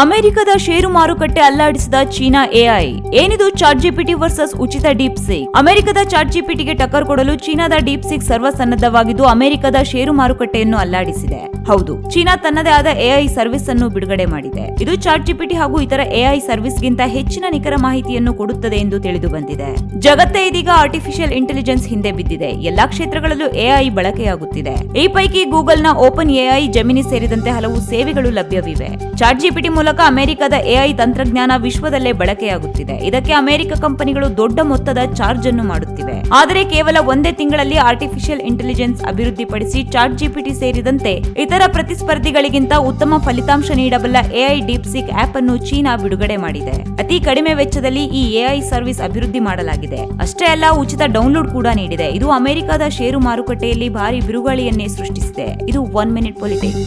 ಅಮೆರಿಕದ ಷೇರು ಮಾರುಕಟ್ಟೆ ಅಲ್ಲಾಡಿಸಿದ ಚೀನಾ ಎಐ. ಏನಿದು ಚಾಟ್ ಜಿಪಿಟಿ ವರ್ಸಸ್ ಉಚಿತ ಡೀಪ್ ಸಿಕ್ ಅಮೆರಿಕದ ಚಾಟ್ ಜಿಪಿಟಿಗೆ ಟಕ್ಕರ್ ಕೊಡಲು ಚೀನಾದ ಡೀಪ್ ಸಿಕ್ ಸರ್ವಸನ್ನದ್ಧವಾಗಿದ್ದು ಅಮೆರಿಕದ ಷೇರು ಮಾರುಕಟ್ಟೆಯನ್ನು ಅಲ್ಲಾಡಿಸಿದೆ. ಹೌದು. ಚೀನಾ ತನ್ನದೇ ಆದ ಎಐ ಸರ್ವಿಸ್ ಅನ್ನು ಬಿಡುಗಡೆ ಮಾಡಿದೆ. ಇದು ಚಾಟ್ ಜಿಪಿಟಿ ಹಾಗೂ ಇತರ ಎಐ ಸರ್ವಿಸ್ಗಿಂತ ಹೆಚ್ಚಿನ ನಿಖರ ಮಾಹಿತಿಯನ್ನು ಕೊಡುತ್ತದೆ ಎಂದು ತಿಳಿದು ಬಂದಿದೆ ಜಗತ್ತೇ ಇದೀಗ ಆರ್ಟಿಫಿಷಿಯಲ್ ಇಂಟೆಲಿಜೆನ್ಸ್ ಹಿಂದೆ ಬಿದ್ದಿದೆ. ಎಲ್ಲಾ ಕ್ಷೇತ್ರಗಳಲ್ಲೂ ಎಐ ಬಳಕೆಯಾಗುತ್ತಿದೆ. ಈ ಪೈಕಿ ಗೂಗಲ್ನ ಓಪನ್ ಎಐ ಜಮಿನಿ ಸೇರಿದಂತೆ ಹಲವು ಸೇವೆಗಳು ಲಭ್ಯವಿವೆ. ಚಾಟ್ ಜಿಪಿಟಿ ಮೂಲಕ ಅಮೆರಿಕದ ಎಐ ತಂತ್ರಜ್ಞಾನ ವಿಶ್ವದಲ್ಲೇ ಬಳಕೆಯಾಗುತ್ತಿದೆ. ಇದಕ್ಕೆ ಅಮೆರಿಕ ಕಂಪನಿಗಳು ದೊಡ್ಡ ಮೊತ್ತದ ಚಾರ್ಜ್ ಅನ್ನು ಮಾಡುತ್ತಿವೆ. ಆದರೆ ಕೇವಲ ಒಂದೇ ತಿಂಗಳಲ್ಲಿ ಆರ್ಟಿಫಿಷಿಯಲ್ ಇಂಟೆಲಿಜೆನ್ಸ್ ಅಭಿವೃದ್ಧಿಪಡಿಸಿ ಚಾಟ್ ಜಿಪಿಟಿ ಸೇರಿದಂತೆ ಇತರ ಪ್ರತಿಸ್ಪರ್ಧಿಗಳಿಗಿಂತ ಉತ್ತಮ ಫಲಿತಾಂಶ ನೀಡಬಲ್ಲ ಎಐ ಡೀಪ್ಸಿಕ್ ಆಪ್ ಅನ್ನು ಚೀನಾ ಬಿಡುಗಡೆ ಮಾಡಿದೆ. ಅತಿ ಕಡಿಮೆ ವೆಚ್ಚದಲ್ಲಿ ಈ ಎಐ ಸರ್ವಿಸ್ ಅಭಿವೃದ್ಧಿ ಮಾಡಲಾಗಿದೆ. ಅಷ್ಟೇ ಅಲ್ಲ, ಉಚಿತ ಡೌನ್ಲೋಡ್ ಕೂಡ ನೀಡಿದೆ. ಇದು ಅಮೆರಿಕದ ಷೇರು ಮಾರುಕಟ್ಟೆಯಲ್ಲಿ ಭಾರಿ ಬಿರುಗಾಳಿಯನ್ನೇ ಸೃಷ್ಟಿಸಿದೆ. ಇದು ಒನ್ ಮಿನಿಟ್ ಪೊಲಿಟಿಕ್ಸ್.